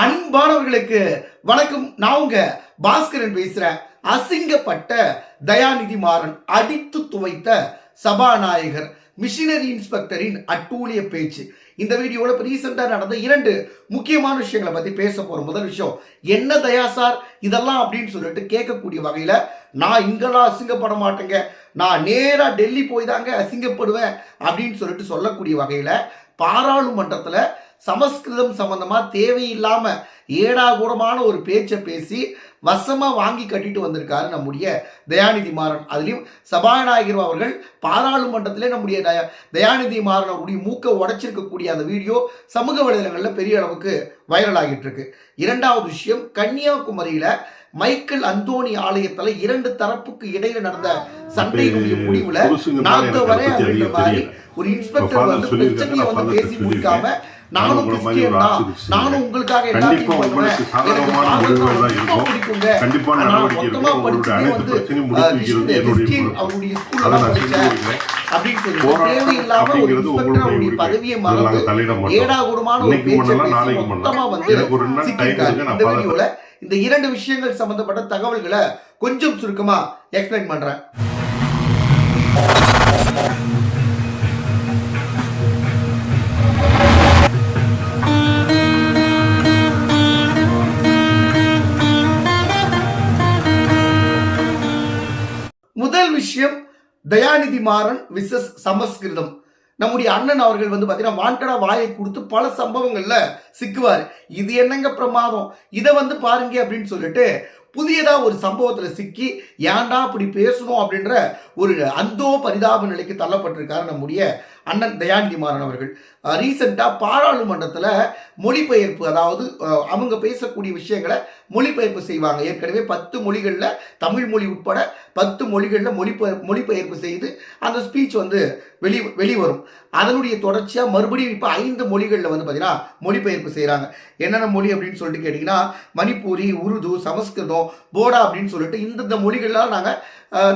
அன்பானவர்களுக்கு வணக்கம். நான் உங்க பாஸ்கரன் பேசுறேன். அசிங்கப்பட்ட தயாநிதி மாறன் அடித்து துவைத்த சபாநாயகர் மிஷினரி இன்ஸ்பெக்டரின் அட்டூழிய பேச்சு. இந்த வீடியோல இப்போ ரீசெண்டாக நடந்த இரண்டு முக்கியமான விஷயங்களை பத்தி பேச போறோம் முதல் விஷயம் என்ன தயா சார்? இதெல்லாம் அப்படின்னு சொல்லிட்டு கேட்கக்கூடிய வகையில நான் இங்கெல்லாம் அசிங்கப்பட மாட்டேங்க. நான் நேரா டெல்லி போய் தாங்க அசிங்கப்படுவேன் அப்படின்னு சொல்லிட்டு சொல்லக்கூடிய வகையில பாராளுமன்றத்துல சமஸ்கிருதம் சம்பந்தமா தேவையில்லாம ஏடாகூடமான ஒரு பேச்சை பேசி வசமா வாங்கி கட்டிட்டு வந்திருக்காரு நம்முடைய தயாநிதி மாறன். அதுலயும் சபாநாயகர் அவர்கள் பாராளுமன்றத்திலே நம்முடைய தயா- தயாநிதி மாறன் அவருடைய மூக்கை உடைச்சிருக்கக்கூடிய அந்த வீடியோ சமூக வலைதளங்கள்ல பெரிய அளவுக்கு வைரல் ஆகிட்டு இருக்கு இரண்டாவது விஷயம் கன்னியாகுமரியில மைக்கேல் அந்தோணி ஆலயத்துல இரண்டு தரப்புக்கு இடையில நடந்த சண்டையினுடைய முடிவுல நாங்க வரேன் அப்படின்ற மாதிரி ஒரு இன்ஸ்பெக்டர் வந்து பிரச்சனையை வந்து பேசி முடிக்காம நானும் கிறிஸ்டியன் தான். நானும் உங்களுக்காக எல்லாத்தையும் பண்ணுவேன். பிடிக்குங்க. நான் மொத்தமா படிச்சதே வந்து கிறிஸ்டியன் அவருடைய ஸ்கூல்ல தான் படிச்சேன் அப்படின்னு போராட்டம் தேவையில்லாம ஒரு இன்ஸ்பெக்டர் அவருடைய. பதவியை மறந்து ஏடாகூடமான ஒரு பேச்சை பேசி மொத்தமா. வந்து சிக்கியிருக்காரு இந்த. வீடியோல இந்த இரண்டு விஷயங்கள் சம்பந்தப்பட்ட தகவல்களை கொஞ்சம் சுருக்கமா எக்ஸ்பிளைன் பண்றேன். விஷயம் தயாநிதி மாறன் விசஸ் சமஸ்கிருதம். நம்முடைய அண்ணன் அவர்கள் வந்து பார்த்தீங்கன்னா வாண்டடா வாயை கொடுத்து பல சம்பவங்கள்ல சிக்குவார். இது என்னங்க பிரமாதம்? இதை வந்து பாருங்க அப்படின்னு சொல்லிட்டு புதியதா ஒரு சம்பவத்துல சிக்கி ஏன்டா அப்படி பேசணும்? அப்படின்ற ஒரு அந்தோ பரிதாப நிலைக்கு தள்ளப்பட்டிருக்காரு நம்முடைய அண்ணன் தயாநிதிமாறன் அவர்கள். ரீசெண்டாக பாராளுமன்றத்தில் மொழிபெயர்ப்பு அதாவது அவங்க பேசக்கூடிய விஷயங்களை மொழிபெயர்ப்பு செய்வாங்க. ஏற்கனவே பத்து மொழிகளில் தமிழ் மொழி உட்பட பத்து மொழிகளில் மொழிபெயர் மொழிபெயர்ப்பு செய்து அந்த ஸ்பீச் வந்து வெளி வெளிவரும். அதனுடைய தொடர்ச்சியாக மறுபடியும் இப்போ ஐந்து மொழிகளில் வந்து பார்த்தீங்கன்னா மொழிபெயர்ப்பு செய்கிறாங்க என்னென்ன மொழி அப்படின்னு சொல்லிட்டு கேட்டிங்கன்னா மணிப்பூரி உருது சமஸ்கிருதம் போடா அப்படின்னு சொல்லிட்டு இந்தந்த மொழிகள்லாம் நாங்கள்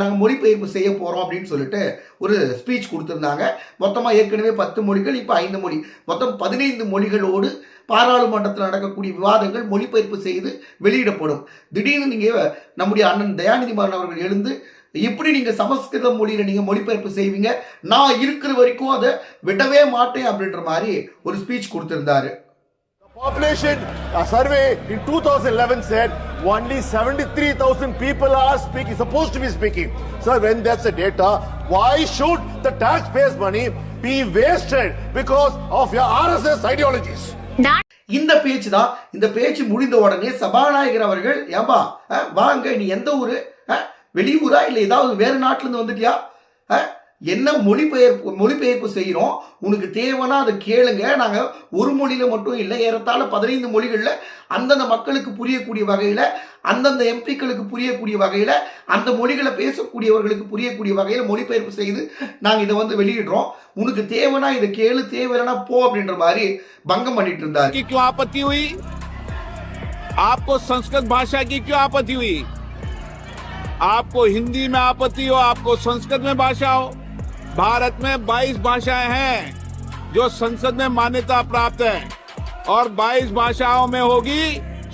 நாங்கள் மொழிபெயர்ப்பு செய்ய போகிறோம் அப்படின்னு சொல்லிட்டு ஒரு ஸ்பீச் கொடுத்துருந்தாங்க. மொத்தமாக ஏற்கனவே பத்து மொழிகள் இப்போ ஐந்து மொழி. மொத்தம் பதினைந்து மொழிகளோடு பாராளுமன்றத்தில் நடக்கக்கூடிய விவாதங்கள் மொழிபெயர்ப்பு செய்து வெளியிடப்படும். திடீர்னு நீங்கள் நம்முடைய அண்ணன் தயாநிதி மாறன் அவர்கள் எழுந்து எப்படி நீங்கள் சமஸ்கிருத மொழியில் நீங்கள் மொழிபெயர்ப்பு செய்வீங்க? நான் இருக்கிற வரைக்கும் அதை விடவே மாட்டேன் அப்படின்ற மாதிரி ஒரு ஸ்பீச் கொடுத்துருந்தாரு. Population a survey in 2011 said only 73,000 people are speaking, supposed to be speaking. Sir, when that's the data, why should the taxpayers' money be wasted because of your RSS ideologies? இந்த பேச்சு தான் இந்த பேச்சு முடிந்த உடனே சபாநாயகர் அவர்கள் ஏம்பா வாங்க நீ எந்த ஊரு வெளியூரா இல்லை ஏதாவது வேறு நாட்டுல இருந்து வந்துட்டியா என்ன மொழிபெயர்ப்பு மொழிபெயர்ப்பு செய்கிறோம் உனக்கு தேவைன்னா அதை கேளுங்க நாங்கள் ஒரு மொழியில மட்டும் இல்லை ஏறத்தாழ பதினைந்து மொழிகளில் அந்தந்த மக்களுக்கு புரியக்கூடிய வகையில் அந்தந்த எம்பிக்களுக்கு புரியக்கூடிய வகையில் அந்த மொழிகளை பேசக்கூடியவர்களுக்கு புரியக்கூடிய வகையில் மொழிபெயர்ப்பு செய்து நாங்கள் இதை வந்து வெளியிடுறோம் உனக்கு தேவைன்னா இதை கேளு தேவையில்லைன்னா போ அப்படின்ற மாதிரி பங்கம் பண்ணிட்டு இருந்தார் की क्यों आपत्ति हुई आपको संस्कृत भाषा की क्यों आपत्ति हुई आपको हिंदी में आपत्ति हो आपको संस्कृत में भाषा हो भारत में 22 भाषाएं हैं जो संसद में मान्यता प्राप्त है और 22 भाषाओं में होगी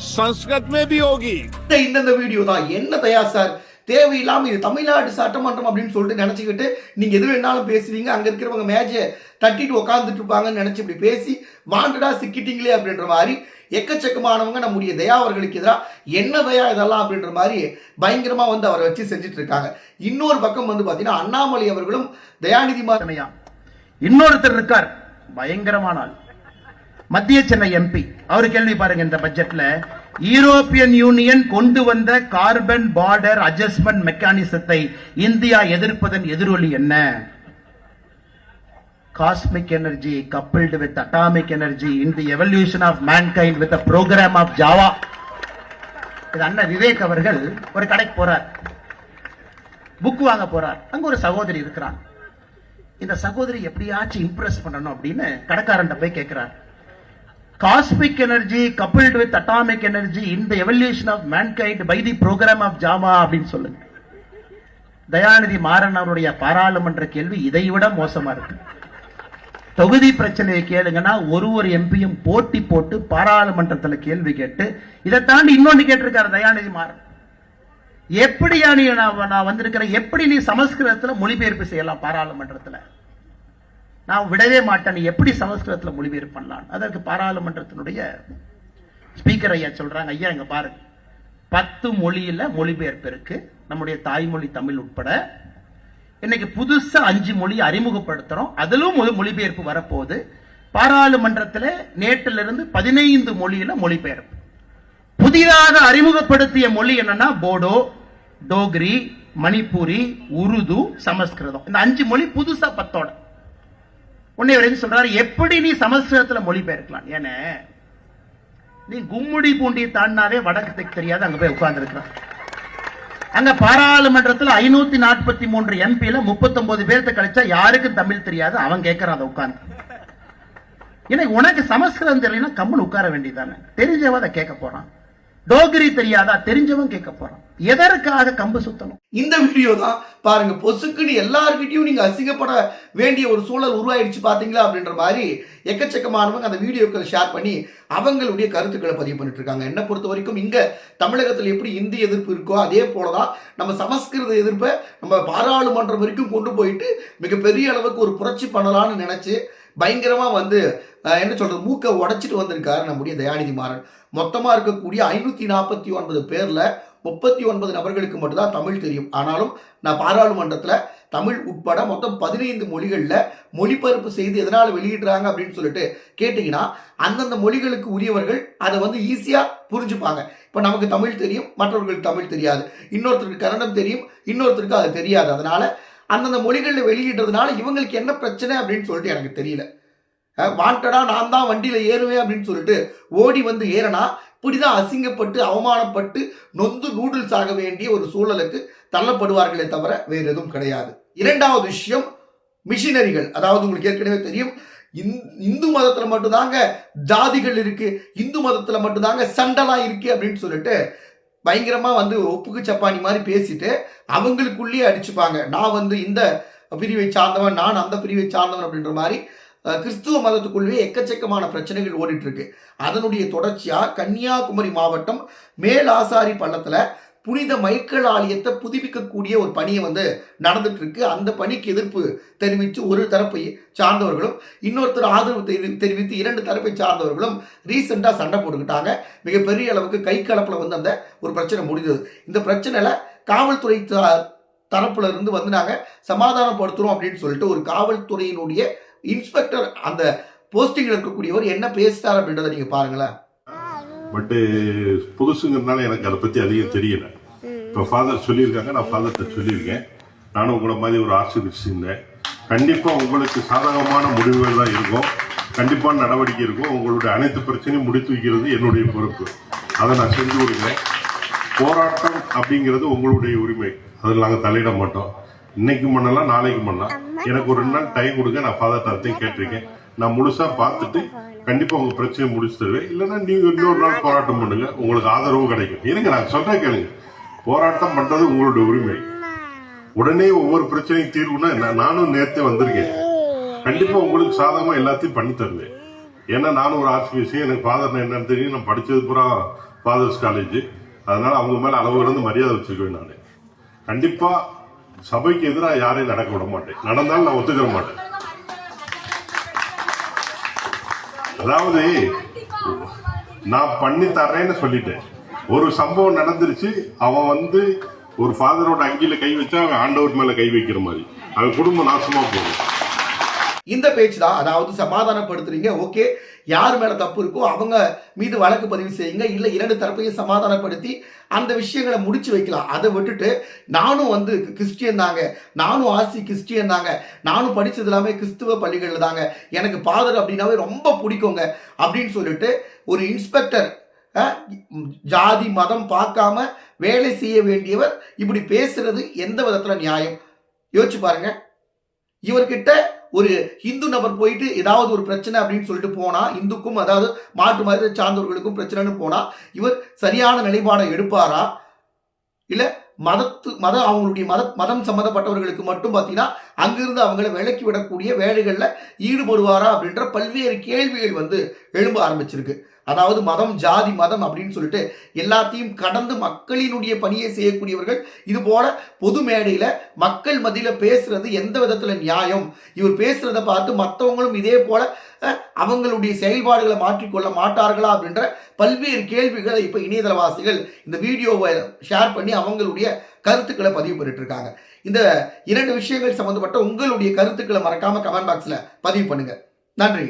संस्कृत में भी होगी இந்த இந்தந்த வீடியோ தான் என்ன தயா சார் தேவையில்லாம இது தமிழ்நாடு சட்டமன்றம் அப்படின்னு சொல்லிட்டு நினச்சிக்கிட்டு நீங்கள் எது வேணாலும் பேசுவீங்க. அங்கே இருக்கிறவங்க மேட்சை தட்டிட்டு உட்காந்துட்டு இருப்பாங்கன்னு நினச்சி இப்படி பேசி வாண்டடாக சிக்கிட்டீங்களே அப்படின்ற மாதிரி எக்கச்சக்கமானவங்க நம்முடைய தயா அவர்களுக்கு எதிராக என்ன தயா இதெல்லாம் அப்படின்ற மாதிரி பயங்கரமாக வந்து அவரை வச்சு செஞ்சுட்டு இருக்காங்க. இன்னொரு பக்கம் வந்து பார்த்தீங்கன்னா அண்ணாமலை அவர்களும் தயாநிதி மாறன் இன்னொருத்தர் இருக்கார். பயங்கரமான ஆள். மத்திய சென்னை எம்பி அவர் கேள்வி பாருங்க இந்த பட்ஜெட்ல யூரோப்பியன் யூனியன் கொண்டு வந்த கார்பன் பார்டர் அட்ஜஸ்ட்மெண்ட் மெக்கானிசத்தை இந்தியா எதிர்ப்பதன் எதிரொலி என்ன? Cosmic energy coupled with atomic energy in the evolution of mankind with program of Java இது அண்ணன் விவேக் அவர்கள் ஒரு கடைக்கு போறார். புக் வாங்க போறார். அங்க ஒரு சகோதரி இருக்கிறான். இந்த சகோதரி எப்படியாச்சும் இம்ப்ரெஸ் பண்ணணும் அப்படின்னு கடைக்காரன் போய் கேட்கிறார் cosmic energy coupled with atomic energy in the evolution of mankind by the program of ஜாமா அப்படின்னு சொல்லுங்க. தயாநிதி மாறன் அவருடைய பாராளுமன்ற கேள்வி இதை விட மோசமா இருக்கு. தொகுதி பிரச்சனையை கேளுங்கன்னா ஒரு ஒரு எம்பியும் போட்டி போட்டு பாராளுமன்றத்தில் கேள்வி கேட்டு இதை தாண்டி இன்னொன்று கேட்டிருக்காரு தயாநிதி மாறன். எப்படியா நீ நான் நான் வந்திருக்கிறேன்? எப்படி நீ சமஸ்கிருதத்தில் மொழிபெயர்ப்பு செய்யலாம் பாராளுமன்றத்தில்? நான் விடவே மாட்டேன் எப்படி சமஸ்கிருதத்தில் மொழிபெயர்ப்பு பண்ணலாம் அதற்கு பாராளுமன்றத்தினுடைய ஸ்பீக்கர் ஐயா சொல்றாங்க ஐயா இங்க பாருங்க. பத்து மொழியில மொழிபெயர்ப்பு இருக்கு. நம்முடைய தாய்மொழி தமிழ் உட்பட. இன்னைக்கு புதுசா அஞ்சு மொழி அறிமுகப்படுத்துறோம். அதிலும் மொழிபெயர்ப்பு வரப்போகுது. பாராளுமன்றத்தில் நேற்றிலிருந்து பதினைந்து மொழியில மொழிபெயர்ப்பு. புதிதாக அறிமுகப்படுத்திய மொழி என்னன்னா போடோ டோக்ரி மணிப்பூரி உருது சமஸ்கிருதம். இந்த அஞ்சு மொழி புதுசா பத்தோட. உன்னை இவர் சொல்றாரு? எப்படி நீ சமஸ்கிருதத்துல மொழிபெயர்க்கலாம்? ஏன்னா நீ கும்முடி பூண்டியை தாண்டினாவே வடக்கு தெற்கு தெரியாது அங்க போய் உட்கார்ந்து அங்க பாராளுமன்றத்துல ஐநூத்தி நாற்பத்தி மூன்று எம்பியில முப்பத்தி ஒன்பது பேர்த்த கழிச்சா யாருக்கும் தமிழ் தெரியாது அவன் கேட்கறான் அதை உட்கார்ந்து. ஏன்னா உனக்கு சமஸ்கிருதம் தெரியலன்னா கம்முன்னு உட்கார வேண்டியதானே தெரிஞ்சவன் அதை கேட்க போறான். டோகிரி தெரியாதா? தெரிஞ்சவன் கேட்க போறான். எதற்காக கம்பு சுத்தணும்? இந்த வீடியோ தான் பாருங்க பொசுக்குன்னு எல்லார்கிட்டையும் நீங்க அசிங்கப்பட வேண்டிய ஒரு சூழல் உருவாயிடுச்சு பாத்தீங்களா அப்படின்ற மாதிரி எக்கச்சக்கமானவங்க அந்த வீடியோக்களை ஷேர் பண்ணி அவங்களுடைய கருத்துக்களை பதிவு பண்ணிட்டு இருக்காங்க. என்ன பொறுத்த வரைக்கும் இங்க தமிழகத்தில் எப்படி இந்தி எதிர்ப்பு இருக்கோ அதே போலதான் நம்ம சமஸ்கிருத எதிர்ப்பை நம்ம பாராளுமன்றம் வரைக்கும் கொண்டு போயிட்டு மிகப்பெரிய அளவுக்கு ஒரு புரட்சி பண்ணலாம்னு நினைச்சு பயங்கரமா வந்து என்ன சொல்றது மூக்கை உடைச்சிட்டு வந்திருக்காரு நம்முடைய தயாநிதி மாறன். மொத்தமாக இருக்கக்கூடிய ஐநூற்றி நாற்பத்தி ஒன்பது பேரில் முப்பத்தி ஒன்பது நபர்களுக்கு மட்டும்தான் தமிழ் தெரியும். ஆனாலும் நான் பாராளுமன்றத்தில் தமிழ் உட்பட மொத்தம் பதினைந்து மொழிகளில் மொழிபெயர்ப்பு செய்து எதனால் வெளியிடுறாங்க அப்படின்னு சொல்லிட்டு கேட்டிங்கன்னா அந்தந்த மொழிகளுக்கு உரியவர்கள் அதை வந்து ஈஸியாக புரிஞ்சுப்பாங்க. இப்போ நமக்கு தமிழ் தெரியும் மற்றவர்களுக்கு தமிழ் தெரியாது. இன்னொருத்தருக்கு கன்னடம் தெரியும் இன்னொருத்தருக்கு அது தெரியாது. அதனால் அந்தந்த மொழிகளில் வெளியிடுறதுனால இவங்களுக்கு என்ன பிரச்சனை அப்படின்னு சொல்லிட்டு எனக்கு தெரியல. வாண்டடா நான் தான் வண்டியில் ஏறுவேன் அப்படின்னு சொல்லிட்டு ஓடி வந்து ஏறனா இப்படிதான் அசிங்கப்பட்டு அவமானப்பட்டு நொந்து நூடுல்ஸ் ஆக வேண்டிய ஒரு சூழலுக்கு தள்ளப்படுவார்களே தவிர வேறு எதுவும் கிடையாது. இரண்டாவது விஷயம் மிஷினரிகள் அதாவது உங்களுக்கு ஏற்கனவே தெரியும் இந்- இந்து மதத்தில் மட்டும்தாங்க ஜாதிகள் இருக்கு இந்து மதத்தில் மட்டும்தாங்க சண்டைலாம் இருக்கு அப்படின்னு சொல்லிட்டு பயங்கரமா வந்து ஒப்புக்கு சப்பானி மாதிரி பேசிட்டு அவங்களுக்குள்ளேயே அடிச்சுப்பாங்க. நான் வந்து இந்த பிரிவை சார்ந்தவன் நான் அந்த பிரிவை சார்ந்தவன் அப்படின்ற மாதிரி கிறிஸ்துவ மதத்துக்குள்ளே எக்கச்சக்கமான பிரச்சனைகள் ஓடிட்டு இருக்கு அதனுடைய தொடர்ச்சியா கன்னியாகுமரி மாவட்டம் மேலாசாரி பள்ளத்துல புனித மைக்கேல் ஆலயத்தை புதுப்பிக்கக்கூடிய ஒரு பணியை வந்து நடந்துட்டு இருக்கு அந்த பணிக்கு எதிர்ப்பு தெரிவித்து ஒரு தரப்பை சார்ந்தவர்களும் இன்னொருத்தர் ஆதரவு தெரிவித்து இரண்டு தரப்பை சார்ந்தவர்களும் ரீசெண்டாக சண்டை போட்டுக்கிட்டாங்க. மிகப்பெரிய அளவுக்கு கை கலப்பில் வந்து அந்த ஒரு பிரச்சனை முடிஞ்சது. இந்த பிரச்சனையில் காவல்துறை த- தரப்புல இருந்து வந்து நாங்கள் சமாதானப்படுத்துகிறோம் அப்படின்னு சொல்லிட்டு ஒரு காவல்துறையினுடைய இன்ஸ்பெக்டர் அந்த போஸ்டிங்கில் இருக்கக்கூடியவர் என்ன பேசிட்டார் அப்படின்றத நீங்க பாருங்களேன். பட்டு uh, புதுசுங்கிறதுனால எனக்கு அதை பத்தி அதிகம் தெரியல. இப்போ ஃபாதர் சொல்லியிருக்காங்க நான் ஃபாதர்கிட்ட சொல்லியிருக்கேன். நானும் உங்களை மாதிரி ஒரு ஆசிரியர் இருந்தேன் கண்டிப்பாக உங்களுக்கு சாதகமான முடிவுகள் தான் இருக்கும். கண்டிப்பான நடவடிக்கை இருக்கும். உங்களுடைய அனைத்து பிரச்சனையும் முடித்து வைக்கிறது என்னுடைய பொறுப்பு. அதை நான் செஞ்சு கொடுக்குறேன். போராட்டம் அப்படிங்கிறது உங்களுடைய உரிமை. அதில் நாங்கள் தலையிட மாட்டோம். இன்னைக்கு பண்ணலாம் நாளைக்கு பண்ணலாம் எனக்கு ஒரு ரெண்டு நாள் டைம் கொடுங்க நான் ஃபாதர் தரத்தையும் கேட்டிருக்கேன். நான் முழுசா பார்த்துட்டு கண்டிப்பா உங்க பிரச்சனையை முடிச்சு தருவேன். இல்லைன்னா நீங்க இன்னொரு நாள் போராட்டம் பண்ணுங்க. உங்களுக்கு ஆதரவு கிடைக்கும். இருங்க நான் சொல்றேன் கேளுங்க. போராட்டம் பண்றது உங்களுடைய உரிமை. உடனே ஒவ்வொரு பிரச்சனையும் தீர்வுனா நான் நானும் நேரத்தே வந்திருக்கேன். கண்டிப்பா உங்களுக்கு சாதகமா எல்லாத்தையும் பண்ணி தருவேன். ஏன்னா நானும் ஒரு ஆர்சிபிசி எனக்கு ஃபாதர் என்னன்னு தெரியும். நான் படிச்சது பூரா ஃபாதர்ஸ் காலேஜ் அதனால அவங்க மேல அளவு கடந்து மரியாதை வச்சிருக்கேன் நான். கண்டிப்பா சபைக்கு எதிராக யாரையும் நடக்க விட மாட்டேன். நடந்தாலும் நான் ஒத்துக்கிற மாட்டேன். அதாவது நான் பண்ணி தர்றேன்னு சொல்லிட்டேன். ஒரு சம்பவம் நடந்துருச்சு. அவன் வந்து ஒரு ஃபாதரோட அங்கியில் கை வச்சா அவன் ஆண்டவர் மேல கை வைக்கிற மாதிரி. அவன் குடும்பம் நாசமா போகும் இந்த பேச்சு தான். அதாவது சமாதானப்படுத்துறீங்க ஓகே. யார் மேலே தப்பு இருக்கோ அவங்க மீது வழக்கு பதிவு செய்யுங்க. இல்லை இரண்டு தரப்பையும் சமாதானப்படுத்தி அந்த விஷயங்களை முடிச்சு வைக்கலாம். அதை விட்டுட்டு நானும் வந்து கிறிஸ்டியன் தாங்க. நானும் ஆசி கிறிஸ்டியன் தாங்க. நானும் படித்தது எல்லாமே கிறிஸ்துவ பள்ளிகளில் தாங்க. எனக்கு பாதர் அப்படின்னாவே ரொம்ப பிடிக்குங்க. அப்படின்னு சொல்லிட்டு ஒரு இன்ஸ்பெக்டர் ஜாதி மதம் பார்க்காம வேலை செய்ய வேண்டியவர் இப்படி பேசுறது எந்த விதத்தில் நியாயம்? யோசிச்சு பாருங்க. இவர்கிட்ட ஒரு இந்து நபர் போயிட்டு ஏதாவது ஒரு பிரச்சனை அப்படின்னு சொல்லிட்டு போனா இந்துக்கும் அதாவது மாற்று மாதிரி சார்ந்தவர்களுக்கும் பிரச்சனைன்னு போனா இவர் சரியான நிலைப்பாடை எடுப்பாரா? இல்ல மதத்து மதம் அவங்களுடைய மத மதம் சம்மந்தப்பட்டவர்களுக்கு மட்டும் பார்த்தீங்கன்னா அங்கிருந்து அவங்கள விலக்கி விடக்கூடிய வேலைகளில் ஈடுபடுவாரா அப்படின்ற பல்வேறு கேள்விகள் வந்து எழும்ப ஆரம்பிச்சிருக்கு. அதாவது மதம் ஜாதி மதம் அப்படின்னு சொல்லிட்டு எல்லாத்தையும் கடந்து மக்களினுடைய பணியை செய்யக்கூடியவர்கள். இது போல பொது மேடையில மக்கள் மத்தியில பேசுறது எந்த விதத்துல நியாயம்? இவர் பேசுறதை பார்த்து மற்றவங்களும் இதே போல அவங்களுடைய செயல்பாடுகளை மாற்றிக்கொள்ள மாட்டார்களா அப்படின்ற பல்வேறு கேள்விகளை இப்ப இணையதளவாசிகள் இந்த வீடியோவை ஷேர் பண்ணி அவங்களுடைய கருத்துக்களை பதிவு பண்ணிட்டு இருக்காங்க இந்த இரண்டு விஷயங்கள் சம்பந்தப்பட்ட உங்களுடைய கருத்துக்களை மறக்காம கமெண்ட் பாக்ஸ்ல பதிவு பண்ணுங்க. நன்றி.